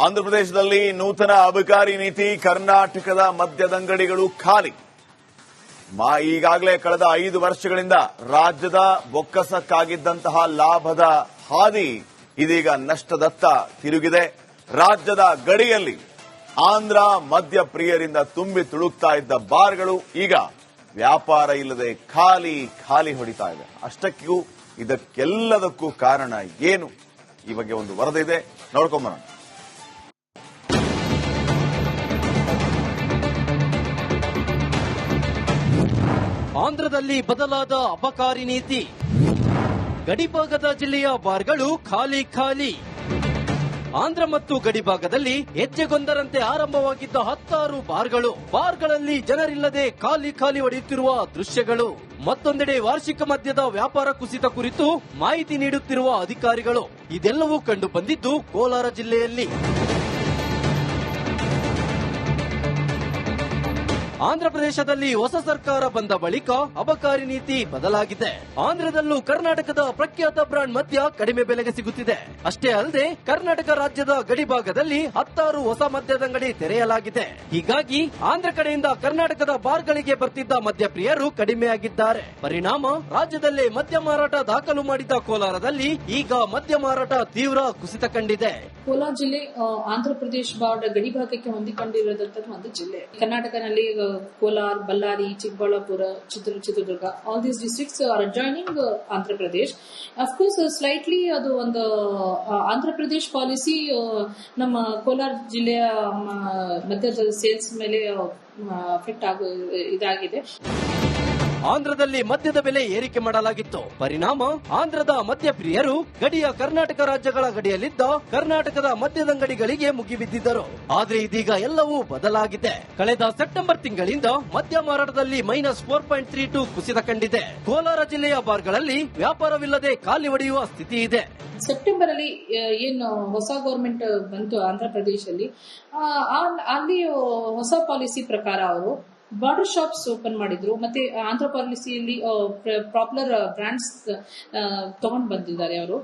ಆಂಧ್ರಪ್ರದೇಶದಲ್ಲಿ ನೂತನ ಅಬಕಾರಿ ನೀತಿ ಕರ್ನಾಟಕದ ಮದ್ಯದಂಗಡಿಗಳು ಖಾಲಿ. ಮಾ, ಈಗಾಗಲೇ ಕಳೆದ ಐದು ವರ್ಷಗಳಿಂದ ರಾಜ್ಯದ ಬೊಕ್ಕಸಕ್ಕಾಗಿದ್ದಂತಹ ಲಾಭದ ಹಾದಿ ಇದೀಗ ನಷ್ಟದತ್ತ ತಿರುಗಿದೆ. ರಾಜ್ಯದ ಗಡಿಯಲ್ಲಿ ಆಂಧ್ರ ಮದ್ಯ ಪ್ರಿಯರಿಂದ ತುಂಬಿ ತುಳುಕ್ತಾ ಇದ್ದ ಬಾರ್ಗಳು ಈಗ ವ್ಯಾಪಾರ ಇಲ್ಲದೆ ಖಾಲಿ ಖಾಲಿ ಹೊಡಿತಾ ಇದೆ. ಅಷ್ಟಕ್ಕೂ ಇದಕ್ಕೆಲ್ಲದಕ್ಕೂ ಕಾರಣ ಏನು? ಈ ಬಗ್ಗೆ ಒಂದು ವರದಿ ಇದೆ. ನೋಡ್ಕೊಂಬರೋಣ ಆಂಧ್ರದಲ್ಲಿ ಬದಲಾದ ಅಬಕಾರಿ ನೀತಿ. ಗಡಿಭಾಗದ ಜಿಲ್ಲೆಯ ಬಾರ್ಗಳು ಖಾಲಿ ಖಾಲಿ. ಆಂಧ್ರ ಮತ್ತು ಗಡಿಭಾಗದಲ್ಲಿ ಹೆಜ್ಜೆಗೊಂದರಂತೆ ಆರಂಭವಾಗಿದ್ದ ಹತ್ತಾರು ಬಾರ್ಗಳು. ಬಾರ್ಗಳಲ್ಲಿ ಜನರಿಲ್ಲದೆ ಖಾಲಿ ಖಾಲಿ ಹೊಡೆಯುತ್ತಿರುವ ದೃಶ್ಯಗಳು. ಮತ್ತೊಂದೆಡೆ ವಾರ್ಷಿಕ ಮದ್ಯದ ವ್ಯಾಪಾರ ಕುಸಿತ ಕುರಿತು ಮಾಹಿತಿ ನೀಡುತ್ತಿರುವ ಅಧಿಕಾರಿಗಳು. ಇದೆಲ್ಲವೂ ಕಂಡು ಬಂದಿದ್ದು ಕೋಲಾರ ಜಿಲ್ಲೆಯಲ್ಲಿ. ಆಂಧ್ರಪ್ರದೇಶದಲ್ಲಿ ಹೊಸ ಸರ್ಕಾರ ಬಂದ ಬಳಿಕ ಅಬಕಾರಿ ನೀತಿ ಬದಲಾಗಿದೆ. ಆಂಧ್ರದಲ್ಲೂ ಕರ್ನಾಟಕದ ಪ್ರಖ್ಯಾತ ಬ್ರಾಂಡ್ ಮದ್ಯ ಕಡಿಮೆ ಬೆಲೆಗೆ ಸಿಗುತ್ತಿದೆ. ಅಷ್ಟೇ ಅಲ್ಲದೆ, ಕರ್ನಾಟಕ ರಾಜ್ಯದ ಗಡಿಭಾಗದಲ್ಲಿ ಹತ್ತಾರು ಹೊಸ ಮದ್ಯದಂಗಡಿ ತೆರೆಯಲಾಗಿದೆ. ಹೀಗಾಗಿ, ಆಂಧ್ರ ಕಡೆಯಿಂದ ಕರ್ನಾಟಕದ ಬಾರ್ಗಳಿಗೆ ಬರ್ತಿದ್ದ ಮದ್ಯಪ್ರಿಯರು ಕಡಿಮೆಯಾಗಿದ್ದಾರೆ ಪರಿಣಾಮ, ರಾಜ್ಯದಲ್ಲೇ ಮದ್ಯ ಮಾರಾಟ ದಾಖಲು ಮಾಡಿದ ಕೋಲಾರದಲ್ಲಿ ಈಗ ಮದ್ಯ ಮಾರಾಟ ತೀವ್ರ ಕುಸಿತ ಕಂಡಿದೆ. ಕೋಲಾರ ಜಿಲ್ಲೆ ಆಂಧ್ರ ಪ್ರದೇಶ ಬಾರ್ಡರ್ ಗಡಿ ಭಾಗಕ್ಕೆ ಹೊಂದಿಕೊಂಡಿರೋದಂತಹ ಒಂದು ಜಿಲ್ಲೆ. ಕರ್ನಾಟಕನಲ್ಲಿ ಆ, Kolar Ballari Chikkaballapura Chitra Chitradurga. All these districts are joining Andhra Pradesh of course slightly ಅದು ಒಂದು ಆಂಧ್ರ ಪ್ರದೇಶ್ ಪಾಲಿಸಿ ನಮ್ಮ ಕೋಲಾರ ಜಿಲ್ಲೆಯ ಮದ್ಯದ ಸೇಲ್ಸ್ ಮೇಲೆ ಅಫೆಕ್ಟ್ ಆಗ ಇದಾಗಿದೆ. ಆಂಧ್ರದಲ್ಲಿ ಮದ್ಯದ ಬೆಲೆ ಏರಿಕೆ ಮಾಡಲಾಗಿತ್ತು. ಪರಿಣಾಮ, ಆಂಧ್ರದ ಮದ್ಯ ಪ್ರಿಯರು ಗಡಿಯ ಕರ್ನಾಟಕ ರಾಜ್ಯಗಳ ಗಡಿಯಲ್ಲಿದ್ದ ಕರ್ನಾಟಕದ ಮದ್ಯದಂಗಡಿಗಳಿಗೆ ಮುಗಿಬಿದ್ದಿದ್ದರು. ಆದ್ರೆ ಇದೀಗ ಎಲ್ಲವೂ ಬದಲಾಗಿದೆ. ಕಳೆದ ಸೆಪ್ಟೆಂಬರ್ ತಿಂಗಳಿಂದ ಮದ್ಯ ಮಾರಾಟದಲ್ಲಿ minus four point three two ಕುಸಿತ ಕಂಡಿದೆ. ಕೋಲಾರ ಜಿಲ್ಲೆಯ ಬಾರ್ಗಳಲ್ಲಿ ವ್ಯಾಪಾರವಿಲ್ಲದೆ ಖಾಲಿ ಒಡೆಯುವ ಸ್ಥಿತಿ ಇದೆ. ಸೆಪ್ಟೆಂಬರ್ ಅಲ್ಲಿ ಏನು ಹೊಸ ಗೌರ್ಮೆಂಟ್ ಬಂತು ಆಂಧ್ರ ಪ್ರದೇಶದಲ್ಲಿ ಅಲ್ಲಿ ಹೊಸ ಪಾಲಿಸಿ ಪ್ರಕಾರ ಅವರು ಬಾರ್ಡರ್ ಶಾಪ್ಸ್ ಓಪನ್ ಮಾಡಿದ್ರು. ಮತ್ತೆ ಆಂಧ್ರ ಪಾಲಿಸಿಯಲ್ಲಿ ಪಾಪ್ಯುಲರ್ ಬ್ರ್ಯಾಂಡ್ಸ್ ತಗೊಂಡ್ ಬಂದಿದ್ದಾರೆ ಅವರು.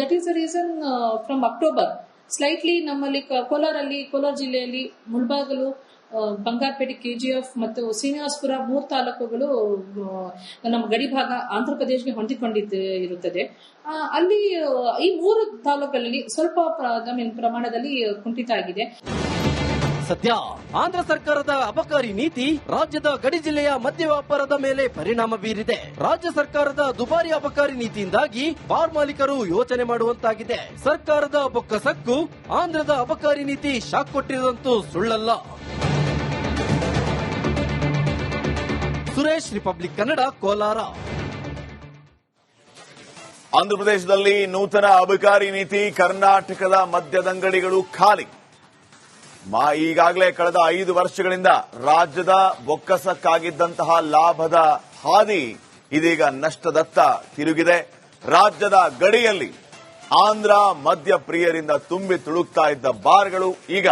That is the reason from October slightly ನಮ್ಮಲ್ಲಿ ಕೋಲಾರಲ್ಲಿ, ಕೋಲಾರ ಜಿಲ್ಲೆಯಲ್ಲಿ ಮುಳ್ಬಾಗಲು ಬಂಗಾರಪೇಟೆ ಕೆಜಿಎಫ್ ಮತ್ತು ಶ್ರೀನಿವಾಸ್ಪುರ ಮೂರು ತಾಲೂಕುಗಳು ನಮ್ಮ ಗಡಿ ಭಾಗ ಆಂಧ್ರ ಪ್ರದೇಶಗೆ ಹೊಂದಿಕೊಂಡಿದ್ದು, ಇರುತ್ತದೆ. ಅಲ್ಲಿ ಈ ಮೂರು ತಾಲೂಕಲ್ಲಿ ಸ್ವಲ್ಪ ಐ ಮೀನ್ ಪ್ರಮಾಣದಲ್ಲಿ ಕುಂಠಿತ ಆಗಿದೆ. ಸದ್ಯ ಆಂಧ್ರ ಸರ್ಕಾರದ ಅಬಕಾರಿ ನೀತಿ ರಾಜ್ಯದ ಗಡಿ ಜಿಲ್ಲೆಯ ಮದ್ಯ ವ್ಯಾಪಾರದ ಮೇಲೆ ಪರಿಣಾಮ ಬೀರಿದೆ. ರಾಜ್ಯ ಸರ್ಕಾರದ ದುಬಾರಿ ಅಬಕಾರಿ ನೀತಿಯಿಂದಾಗಿ ಬಾರ್ ಮಾಲೀಕರು ಯೋಚನೆ ಮಾಡುವಂತಾಗಿದೆ. ಸರ್ಕಾರದ ಬೊಕ್ಕಸಕ್ಕೂ ಆಂಧ್ರದ ಅಬಕಾರಿ ನೀತಿ ಶಾಕ್ ಕೊಟ್ಟಿರುವಂತೂ ಸುಳ್ಳಲ್ಲ. ಸುರೇಶ್, ರಿಪಬ್ಲಿಕ್ ಕನ್ನಡ, ಕೋಲಾರ. ಆಂಧ್ರಪ್ರದೇಶದಲ್ಲಿ ನೂತನ ಅಬಕಾರಿ ನೀತಿ ಕರ್ನಾಟಕದ ಮದ್ಯದಂಗಡಿಗಳು ಖಾಲಿ. ಮಾ, ಈಗಾಗಲೇ ಕಳೆದ ಐದು ವರ್ಷಗಳಿಂದ ರಾಜ್ಯದ ಬೊಕ್ಕಸಕ್ಕಾಗಿದ್ದಂತಹ ಲಾಭದ ಹಾದಿ ಇದೀಗ ನಷ್ಟದತ್ತ ತಿರುಗಿದೆ. ರಾಜ್ಯದ ಗಡಿಯಲ್ಲಿ ಆಂಧ್ರ ಮದ್ಯ ಪ್ರಿಯರಿಂದ ತುಂಬಿ ತುಳುಕ್ತಾ ಇದ್ದ ಬಾರ್ಗಳು ಈಗ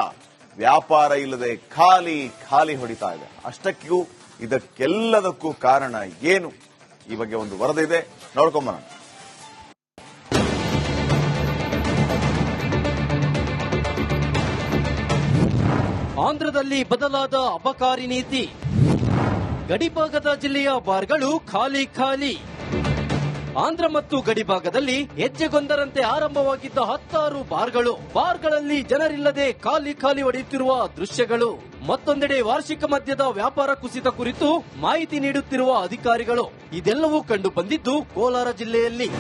ವ್ಯಾಪಾರ ಇಲ್ಲದೆ ಖಾಲಿ ಖಾಲಿ ಹೊಡಿತಾ ಇದೆ. ಅಷ್ಟಕ್ಕೂ ಇದಕ್ಕೆಲ್ಲದಕ್ಕೂ ಕಾರಣ ಏನು? ಈ ಬಗ್ಗೆ ಒಂದು ವರದಿ ಇದೆ. ನೋಡ್ಕೊಂಬರೋಣ ಆಂಧ್ರದಲ್ಲಿ ಬದಲಾದ ಅಬಕಾರಿ ನೀತಿ. ಗಡಿಭಾಗದ ಜಿಲ್ಲೆಯ ಬಾರ್ಗಳು ಖಾಲಿ ಖಾಲಿ. ಆಂಧ್ರ ಮತ್ತು ಗಡಿಭಾಗದಲ್ಲಿ ಹೆಜ್ಜೆಗೊಂದರಂತೆ ಆರಂಭವಾಗಿದ್ದ ಹತ್ತಾರು ಬಾರ್ಗಳು. ಬಾರ್ಗಳಲ್ಲಿ ಜನರಿಲ್ಲದೆ ಖಾಲಿ ಖಾಲಿ ಹೊಡೆಯುತ್ತಿರುವ ದೃಶ್ಯಗಳು. ಮತ್ತೊಂದೆಡೆ ವಾರ್ಷಿಕ ಮದ್ಯದ ವ್ಯಾಪಾರ ಕುಸಿತ ಕುರಿತು ಮಾಹಿತಿ ನೀಡುತ್ತಿರುವ ಅಧಿಕಾರಿಗಳು. ಇದೆಲ್ಲವೂ ಕಂಡು ಬಂದಿದ್ದು ಕೋಲಾರ ಜಿಲ್ಲೆಯಲ್ಲಿ.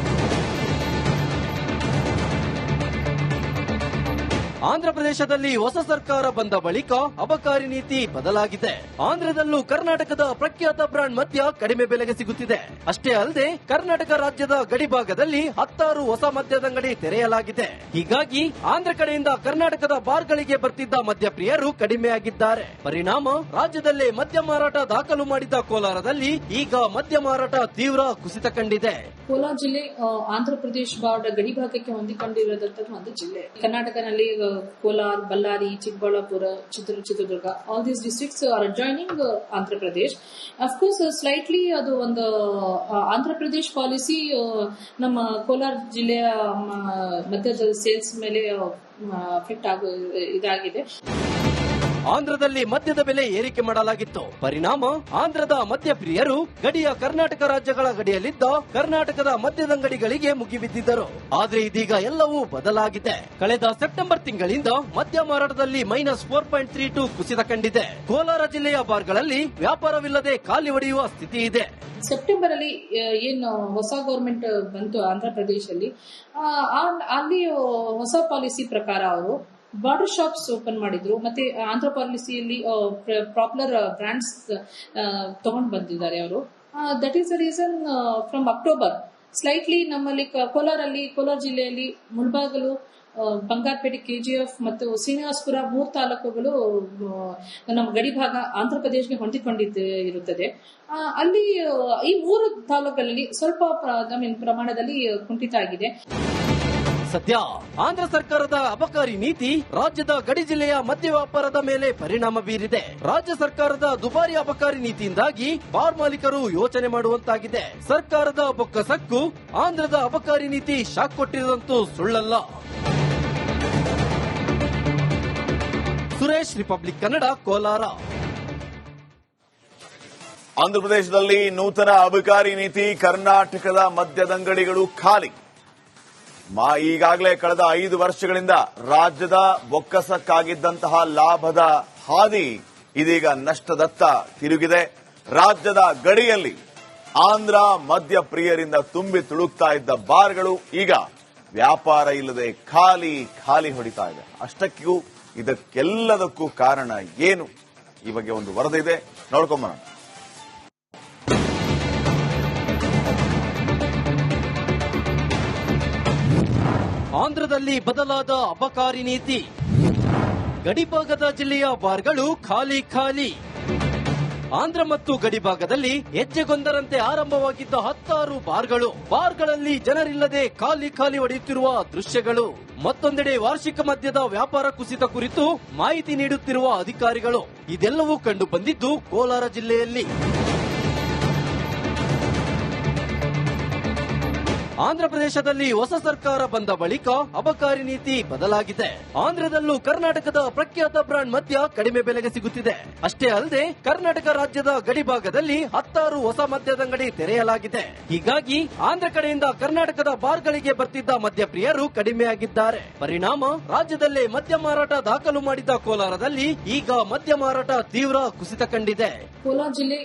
ಆಂಧ್ರಪ್ರದೇಶದಲ್ಲಿ ಹೊಸ ಸರ್ಕಾರ ಬಂದ ಬಳಿಕ ಅಬಕಾರಿ ನೀತಿ ಬದಲಾಗಿದೆ. ಆಂಧ್ರದಲ್ಲೂ ಕರ್ನಾಟಕದ ಪ್ರಖ್ಯಾತ ಬ್ರಾಂಡ್ ಮದ್ಯ ಕಡಿಮೆ ಬೆಲೆಗೆ ಸಿಗುತ್ತಿದೆ. ಅಷ್ಟೇ ಅಲ್ಲದೆ, ಕರ್ನಾಟಕ ರಾಜ್ಯದ ಗಡಿಭಾಗದಲ್ಲಿ ಹತ್ತಾರು ಹೊಸ ಮದ್ಯದಂಗಡಿ ತೆರೆಯಲಾಗಿದೆ. ಹೀಗಾಗಿ ಆಂಧ್ರ ಕಡೆಯಿಂದ ಕರ್ನಾಟಕದ ಬಾರ್ಗಳಿಗೆ ಬರ್ತಿದ್ದ ಮದ್ಯಪ್ರಿಯರು ಕಡಿಮೆಯಾಗಿದ್ದಾರೆ ಪರಿಣಾಮ, ರಾಜ್ಯದಲ್ಲೇ ಮದ್ಯ ಮಾರಾಟ ದಾಖಲು ಮಾಡಿದ ಕೋಲಾರದಲ್ಲಿ ಈಗ ಮದ್ಯ ಮಾರಾಟ ತೀವ್ರ ಕುಸಿತ ಕಂಡಿದೆ. ಕೋಲಾರ ಜಿಲ್ಲೆ ಆಂಧ್ರ ಪ್ರದೇಶ ಗಡಿ ಭಾಗಕ್ಕೆ ಹೊಂದಿಕೊಂಡಿರೋದಂತಹ ಒಂದು ಜಿಲ್ಲೆ. ಕರ್ನಾಟಕನಲ್ಲಿ ಆ, Kolar Ballari Chikkaballapura Chitra Chitradurga all these districts are adjoining Andhra Pradesh of course slightly ಅದು ಒಂದು ಆಂಧ್ರ ಪ್ರದೇಶ್ ಪಾಲಿಸಿ ನಮ್ಮ ಕೋಲಾರ ಜಿಲ್ಲೆಯ ಮದ್ಯದ ಸೇಲ್ಸ್ ಮೇಲೆ ಅಫೆಕ್ಟ್ ಆಗೋ ಇದಾಗಿದೆ. ಆಂಧ್ರದಲ್ಲಿ ಮದ್ಯದ ಬೆಲೆ ಏರಿಕೆ ಮಾಡಲಾಗಿತ್ತು. ಪರಿಣಾಮ, ಆಂಧ್ರದ ಮದ್ಯ ಪ್ರಿಯರು ಗಡಿಯ ಕರ್ನಾಟಕ ರಾಜ್ಯಗಳ ಗಡಿಯಲ್ಲಿದ್ದ ಕರ್ನಾಟಕದ ಮದ್ಯದಂಗಡಿಗಳಿಗೆ ಮುಗಿಬಿದ್ದಿದ್ದರು. ಆದ್ರೆ ಇದೀಗ ಎಲ್ಲವೂ ಬದಲಾಗಿದೆ. ಕಳೆದ ಸೆಪ್ಟೆಂಬರ್ ತಿಂಗಳಿಂದ ಮದ್ಯ ಮಾರಾಟದಲ್ಲಿ minus four point three two ಕುಸಿತ ಕಂಡಿದೆ. ಕೋಲಾರ ಜಿಲ್ಲೆಯ ಬಾರ್ಗಳಲ್ಲಿ ವ್ಯಾಪಾರವಿಲ್ಲದೆ ಖಾಲಿ ಹೊಡೆಯುವ ಸ್ಥಿತಿ ಇದೆ. ಸೆಪ್ಟೆಂಬರ್ ಅಲ್ಲಿ ಏನು ಹೊಸ ಗೌರ್ಮೆಂಟ್ ಬಂತು ಆಂಧ್ರ ಆ- ಅಲ್ಲಿ ಹೊಸ ಪಾಲಿಸಿ ಪ್ರಕಾರ ಅವರು ಬಾರ್ಡರ್ ಶಾಪ್ಸ್ ಓಪನ್ ಮಾಡಿದ್ರು. ಮತ್ತೆ ಆಂಧ್ರ ಪಾಲಿಸಿಯಲ್ಲಿ ಪಾಪ್ಯುಲರ್ ಬ್ರ್ಯಾಂಡ್ಸ್ ತಗೊಂಡ್ ಬಂದಿದ್ದಾರೆ ಅವರು. That is the reason from October slightly ನಮ್ಮಲ್ಲಿ ಕೋಲಾರಲ್ಲಿ, ಕೋಲಾರ ಜಿಲ್ಲೆಯಲ್ಲಿ ಮುಳ್ಬಾಗಲು ಬಂಗಾರಪೇಟೆ ಕೆಜಿಎಫ್ ಮತ್ತು ಶ್ರೀನಿವಾಸ್ಪುರ ಮೂರು ತಾಲೂಕುಗಳು ನಮ್ಮ ಗಡಿ ಭಾಗ ಆಂಧ್ರ ಪ್ರದೇಶಗೆ ಹೊಂದಿಕೊಂಡಿದ್ದು ಇರುತ್ತದೆ. ಅಲ್ಲಿ ಈ ಮೂರು ತಾಲೂಕುಗಳಲ್ಲಿ ಸ್ವಲ್ಪ ಪ್ರಮಾಣದಲ್ಲಿ ಕುಂಠಿತ ಆಗಿದೆ. ಸದ್ಯ ಆಂಧ್ರ ಸರ್ಕಾರದ ಅಬಕಾರಿ ನೀತಿ ರಾಜ್ಯದ ಗಡಿ ಜಿಲ್ಲೆಯ ಮದ್ಯ ವ್ಯಾಪಾರದ ಮೇಲೆ ಪರಿಣಾಮ ಬೀರಿದೆ. ರಾಜ್ಯ ಸರ್ಕಾರದ ದುಬಾರಿ ಅಬಕಾರಿ ನೀತಿಯಿಂದಾಗಿ ಬಾರ್ ಮಾಲೀಕರು ಯೋಚನೆ ಮಾಡುವಂತಾಗಿದೆ. ಸರ್ಕಾರದ ಬೊಕ್ಕಸಕ್ಕೂ ಆಂಧ್ರದ ಅಬಕಾರಿ ನೀತಿ ಶಾಕ್ ಕೊಟ್ಟಿರುವಂತೂ ಸುಳ್ಳಲ್ಲ. ಸುರೇಶ್, ರಿಪಬ್ಲಿಕ್ ಕನ್ನಡ, ಕೋಲಾರ. ಆಂಧ್ರಪ್ರದೇಶದಲ್ಲಿ ನೂತನ ಅಬಕಾರಿ ನೀತಿ ಕರ್ನಾಟಕದ ಮದ್ಯದಂಗಡಿಗಳು ಖಾಲಿ. ಮಾ ಈಗಾಗಲೇ ಕಳೆದ ಐದು ವರ್ಷಗಳಿಂದ ರಾಜ್ಯದ ಬೊಕ್ಕಸಕ್ಕಾಗಿದ್ದಂತಹ ಲಾಭದ ಹಾದಿ ಇದೀಗ ನಷ್ಟದತ್ತ ತಿರುಗಿದೆ. ರಾಜ್ಯದ ಗಡಿಯಲ್ಲಿ ಆಂಧ್ರ ಮದ್ಯ ಪ್ರಿಯರಿಂದ ತುಂಬಿ ತುಳುಕ್ತಾ ಇದ್ದ ಬಾರ್ಗಳು ಈಗ ವ್ಯಾಪಾರ ಇಲ್ಲದೆ ಖಾಲಿ ಖಾಲಿ ಹೊಡಿತಾ ಇದೆ. ಅಷ್ಟಕ್ಕೂ ಇದಕ್ಕೆಲ್ಲದಕ್ಕೂ ಕಾರಣ ಏನು? ಈ ಬಗ್ಗೆ ಒಂದು ವರದಿ ಇದೆ. ನೋಡ್ಕೊಂಬರೋಣ ಆಂಧ್ರದಲ್ಲಿ ಬದಲಾದ ಅಬಕಾರಿ ನೀತಿ. ಗಡಿಭಾಗದ ಜಿಲ್ಲೆಯ ಬಾರ್ಗಳು ಖಾಲಿ ಖಾಲಿ. ಆಂಧ್ರ ಮತ್ತು ಗಡಿಭಾಗದಲ್ಲಿ ಹೆಜ್ಜೆಗೊಂದರಂತೆ ಆರಂಭವಾಗಿದ್ದ ಹತ್ತಾರು ಬಾರ್ಗಳು. ಬಾರ್ಗಳಲ್ಲಿ ಜನರಿಲ್ಲದೆ ಖಾಲಿ ಖಾಲಿ ಹೊಡೆಯುತ್ತಿರುವ ದೃಶ್ಯಗಳು. ಮತ್ತೊಂದೆಡೆ ವಾರ್ಷಿಕ ಮದ್ಯದ ವ್ಯಾಪಾರ ಕುಸಿತ ಕುರಿತು ಮಾಹಿತಿ ನೀಡುತ್ತಿರುವ ಅಧಿಕಾರಿಗಳು. ಇದೆಲ್ಲವೂ ಕಂಡು ಬಂದಿದ್ದು ಕೋಲಾರ ಜಿಲ್ಲೆಯಲ್ಲಿ. ಆಂಧ್ರಪ್ರದೇಶದಲ್ಲಿ ಹೊಸ ಸರ್ಕಾರ ಬಂದ ಬಳಿಕ ಅಬಕಾರಿ ನೀತಿ ಬದಲಾಗಿದೆ. ಆಂಧ್ರದಲ್ಲೂ ಕರ್ನಾಟಕದ ಪ್ರಖ್ಯಾತ ಬ್ರಾಂಡ್ ಮದ್ಯ ಕಡಿಮೆ ಬೆಲೆಗೆ ಸಿಗುತ್ತಿದೆ. ಅಷ್ಟೇ ಅಲ್ಲದೆ, ಕರ್ನಾಟಕ ರಾಜ್ಯದ ಗಡಿಭಾಗದಲ್ಲಿ ಹತ್ತಾರು ಹೊಸ ಮದ್ಯದಂಗಡಿ ತೆರೆಯಲಾಗಿದೆ. ಹೀಗಾಗಿ ಆಂಧ್ರ ಕಡೆಯಿಂದ ಕರ್ನಾಟಕದ ಬಾರ್ಗಳಿಗೆ ಬರ್ತಿದ್ದ ಮದ್ಯ ಪ್ರಿಯರು ಕಡಿಮೆಯಾಗಿದ್ದಾರೆ ಪರಿಣಾಮ, ರಾಜ್ಯದಲ್ಲೇ ಮದ್ಯ ಮಾರಾಟ ದಾಖಲು ಮಾಡಿದ ಕೋಲಾರದಲ್ಲಿ ಈಗ ಮದ್ಯ ಮಾರಾಟ ತೀವ್ರ ಕುಸಿತ ಕಂಡಿದೆ. ಕೋಲಾರ ಜಿಲ್ಲೆ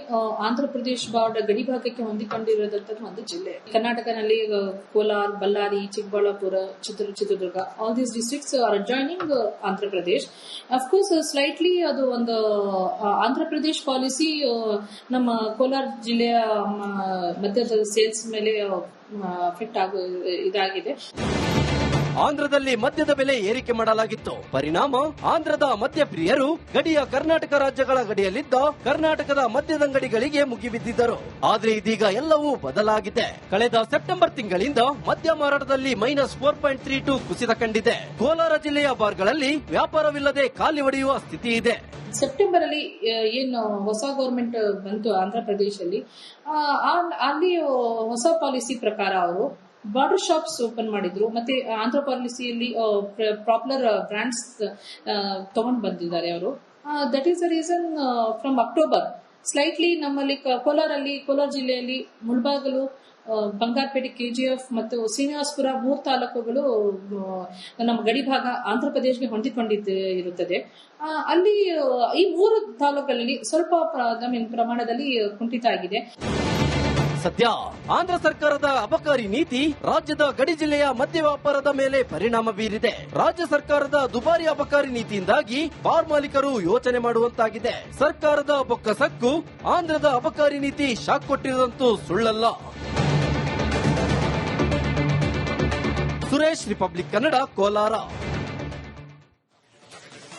ಆಂಧ್ರ ಪ್ರದೇಶ ಬಾರ್ಡರ್ ಗಡಿ ಹೊಂದಿಕೊಂಡಿರೋದಂತದ್ದು ಒಂದು ಜಿಲ್ಲೆ. ಕರ್ನಾಟಕನಲ್ಲಿ ಆ, Kolar Ballari Chikkaballapura Chitra Chitradurga. All these districts are joining Andhra Pradesh of course slightly ಅದು ಒಂದು ಆ, ಆಂಧ್ರ ಪ್ರದೇಶ್ ಪಾಲಿಸಿ ನಮ್ಮ ಕೋಲಾರ ಜಿಲ್ಲೆಯ ಮದ್ಯದ ಸೇಲ್ಸ್ ಮೇಲೆ ಅಫೆಕ್ಟ್ ಆಗೋ ಇದಾಗಿದೆ. ಆಂಧ್ರದಲ್ಲಿ ಮದ್ಯದ ಬೆಲೆ ಏರಿಕೆ ಮಾಡಲಾಗಿತ್ತು. ಪರಿಣಾಮ, ಆಂಧ್ರದ ಮದ್ಯ ಪ್ರಿಯರು ಗಡಿಯ ಕರ್ನಾಟಕ ರಾಜ್ಯಗಳ ಗಡಿಯಲ್ಲಿದ್ದ ಕರ್ನಾಟಕದ ಮದ್ಯದಂಗಡಿಗಳಿಗೆ ಮುಗಿಬಿದ್ದಿದ್ದರು. ಆದ್ರೆ ಇದೀಗ ಎಲ್ಲವೂ ಬದಲಾಗಿದೆ. ಕಳೆದ ಸೆಪ್ಟೆಂಬರ್ ತಿಂಗಳಿಂದ ಮದ್ಯ ಮಾರಾಟದಲ್ಲಿ minus four point three two ಕುಸಿತ ಕಂಡಿದೆ. ಕೋಲಾರ ಜಿಲ್ಲೆಯ ಬಾರ್ಗಳಲ್ಲಿ ವ್ಯಾಪಾರವಿಲ್ಲದೆ ಖಾಲಿ ಹೊಡೆಯುವ ಸ್ಥಿತಿ ಇದೆ. ಸೆಪ್ಟೆಂಬರ್ ಅಲ್ಲಿ ಏನು ಹೊಸ ಗೌರ್ಮೆಂಟ್ ಬಂತು ಆಂಧ್ರ ಆ- ಅಲ್ಲಿ ಹೊಸ ಪಾಲಿಸಿ ಪ್ರಕಾರ ಅವರು ಬಾರ್ಡರ್ ಶಾಪ್ಸ್ ಓಪನ್ ಮಾಡಿದ್ರು. ಮತ್ತೆ ಆಂಧ್ರ ಪಾಲಿಸಿಯಲ್ಲಿ ಪಾಪ್ಯುಲರ್ ಬ್ರ್ಯಾಂಡ್ಸ್ ತಗೊಂಡ್ ಬಂದಿದ್ದಾರೆ ಅವರು. That is the reason from October slightly ನಮ್ಮಲ್ಲಿ ಕೋಲಾರಲ್ಲಿ, ಕೋಲಾರ ಜಿಲ್ಲೆಯಲ್ಲಿ ಮುಳ್ಬಾಗಲು ಬಂಗಾರಪೇಟೆ ಕೆಜಿಎಫ್ ಮತ್ತು ಶ್ರೀನಿವಾಸ್ಪುರ ಮೂರು ತಾಲೂಕುಗಳು ನಮ್ಮ ಗಡಿ ಭಾಗ ಆಂಧ್ರ ಪ್ರದೇಶಗೆ ಹೊಂದಿಕೊಂಡಿದ್ದು, ಇರುತ್ತದೆ. ಅಲ್ಲಿ ಈ ಮೂರು ತಾಲೂಕುಗಳಲ್ಲಿ ಸ್ವಲ್ಪ ಪ್ರಮಾಣದಲ್ಲಿ ಕುಂಠಿತ ಆಗಿದೆ. ಸದ್ಯ ಆಂಧ್ರ ಸರ್ಕಾರದ ಅಬಕಾರಿ ನೀತಿ ರಾಜ್ಯದ ಗಡಿ ಜಿಲ್ಲೆಯ ಮದ್ಯ ವ್ಯಾಪಾರದ ಮೇಲೆ ಪರಿಣಾಮ ಬೀರಿದೆ. ರಾಜ್ಯ ಸರ್ಕಾರದ ದುಬಾರಿ ಅಬಕಾರಿ ನೀತಿಯಿಂದಾಗಿ ಬಾರ್ ಮಾಲೀಕರು ಯೋಚನೆ ಮಾಡುವಂತಾಗಿದೆ. ಸರ್ಕಾರದ ಬೊಕ್ಕಸಕ್ಕೂ ಆಂಧ್ರದ ಅಬಕಾರಿ ನೀತಿ ಶಾಕ್ ಕೊಟ್ಟಿರುವಂತೂ ಸುಳ್ಳಲ್ಲ. ಸುರೇಶ್ ರಿಪಬ್ಲಿಕ್ ಕನ್ನಡ ಕೋಲಾರ.